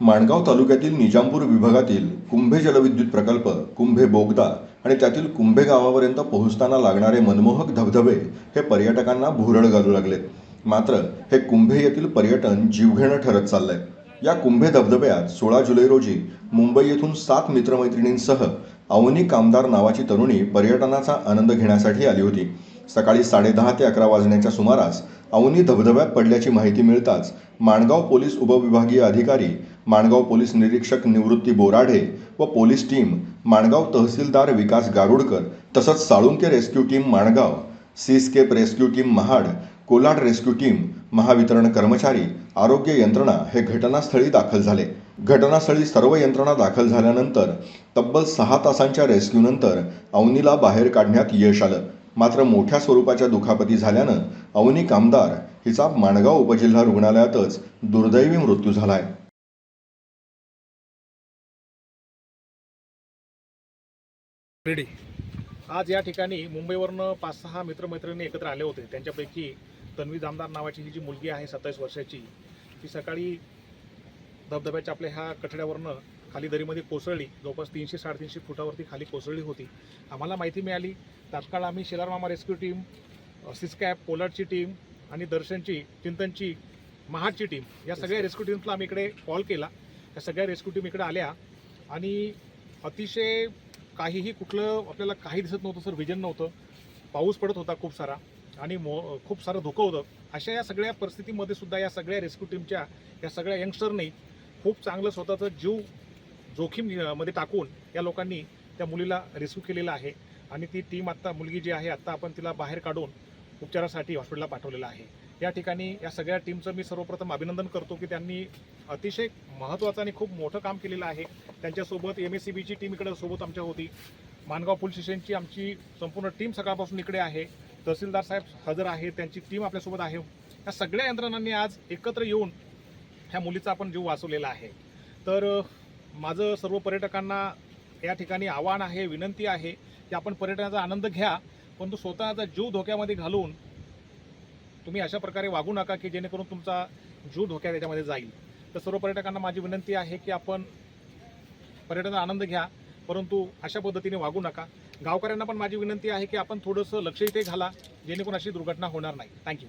माणगाव तालुक्यातील निजामपूर विभागातील कुंभे जलविद्युत प्रकल्प कुंभे बोगदा आणि त्यातील कुंभे गावापर्यंत पोहोचताना लागणारे मनमोहक धबधबे हे पर्यटकांना भुरळ घालू लागलेत मात्र हे कुंभे येथील पर्यटन जीवघेणं ठरत चाललंय. या कुंभे धबधब्यात सोळा जुलै रोजी मुंबई येथून सात मित्रमैत्रिणींसह अवनी कामदार नावाची तरुणी पर्यटनाचा आनंद घेण्यासाठी आली होती. सकाळी साडेदहा ते अकरा वाजण्याच्या सुमारास अवनी धबधब्यात पडल्याची माहिती मिळताच माणगाव पोलीस उपविभागीय अधिकारी माणगाव पोलीस निरीक्षक निवृत्ती बोराढे व पोलीस टीम माणगाव तहसीलदार विकास गारुडकर तसंच Salunkhe rescue team Mangaon Seascape rescue team Mahad Kolad rescue team Mahavitaran कर्मचारी आरोग्य यंत्रणा हे घटनास्थळी दाखल झाले. घटनास्थळी सर्व यंत्रणा दाखल झाल्यानंतर तब्बल सहा तासांच्या रेस्क्यूनंतर अवनीला बाहेर काढण्यात यश आलं. मात्र मोठ्या स्वरूपाच्या दुखापती झाल्यानं अवनी कामदार हिचा माणगाव उपजिल्हा रुग्णालयातच दुर्दैवी मृत्यू झाला आहे रेडी. आज या ठिकाणी मुंबईवरनं पाच सहा मित्रमैत्रिणी एकत्र आले होते. त्यांच्यापैकी तन्वी जामदार नावाची ही जी मुलगी आहे सत्तावीस वर्षाची ती सकाळी धबधब्याच्या आपल्या ह्या कठड्यावरनं खाली दरीमध्ये कोसळली. जवळपास तीनशे साडेतीनशे फुटावरती खाली कोसळली होती. आम्हाला माहिती मिळाली तात्काळ आम्ही शेलार मामा रेस्क्यू टीम सिस्कॅप पोलार्डची टीम आणि दर्शनची चिंतनची महाडची टीम या सगळ्या रेस्क्यू टीम्सला आम्ही इकडे कॉल केला. त्या सगळ्या रेस्क्यू टीम इकडे आल्या आणि अतिशय काहीही कुठलं आपल्याला काही दिसत नव्हतं सर विजन नव्हतं. पाऊस पडत होता खूप सारा आणि मो खूप सारं धोकं होतं. अशा या सगळ्या परिस्थितीमध्ये सुद्धा या सगळ्या रेस्क्यू टीमच्या या सगळ्या यंगस्टरनी खूप चांगलं स्वतःचं जीव जोखीममध्ये टाकून या लोकांनी त्या मुलीला रेस्क्यू केलेला आहे आणि ती टीम आत्ता मुलगी जी आहे आत्ता आपण तिला बाहेर काढून उपचारासाठी हॉस्पिटलला पाठवलेलं आहे. या ठिकाणी या सगळ्या टीमचं मी सर्वप्रथम अभिनंदन करतो की त्यांनी अतिशय महत्त्वाचं आणि खूप मोठं काम केलेलं आहे. त्यांच्यासोबत एम एस सी बीची टीम इकडे सोबत आमच्या होती. मानगाव पोलीस स्टेशनची आमची संपूर्ण टीम सकाळपासून इकडे आहे. तहसीलदार साहेब हजर आहेत. त्यांची टीम आपल्यासोबत आहे. या सगळ्या यंत्रणांनी आज एकत्र येऊन ह्या मुलीचा आपण जीव वाचवलेला आहे. तर माझं सर्व पर्यटकांना या ठिकाणी आव्हान आहे विनंती आहे की आपण पर्यटनाचा आनंद घ्या परंतु स्वतःचा जीव धोक्यामध्ये घालून तुम्ही अशा प्रकारे वागू नका की जेणेकरून तुमचा जीव धोक्यात त्याच्यामध्ये जाईल. तर सर्व पर्यटकांना माझी विनंती आहे की आपण पर्यटनाचा आनंद घ्या परंतु अशा पद्धतीने वागू नका. गावकऱ्यांना पण माझी विनंती आहे की आपण थोडंसं लक्ष इथे घाला जेणेकरून अशी दुर्घटना होणार नाही. थँक्यू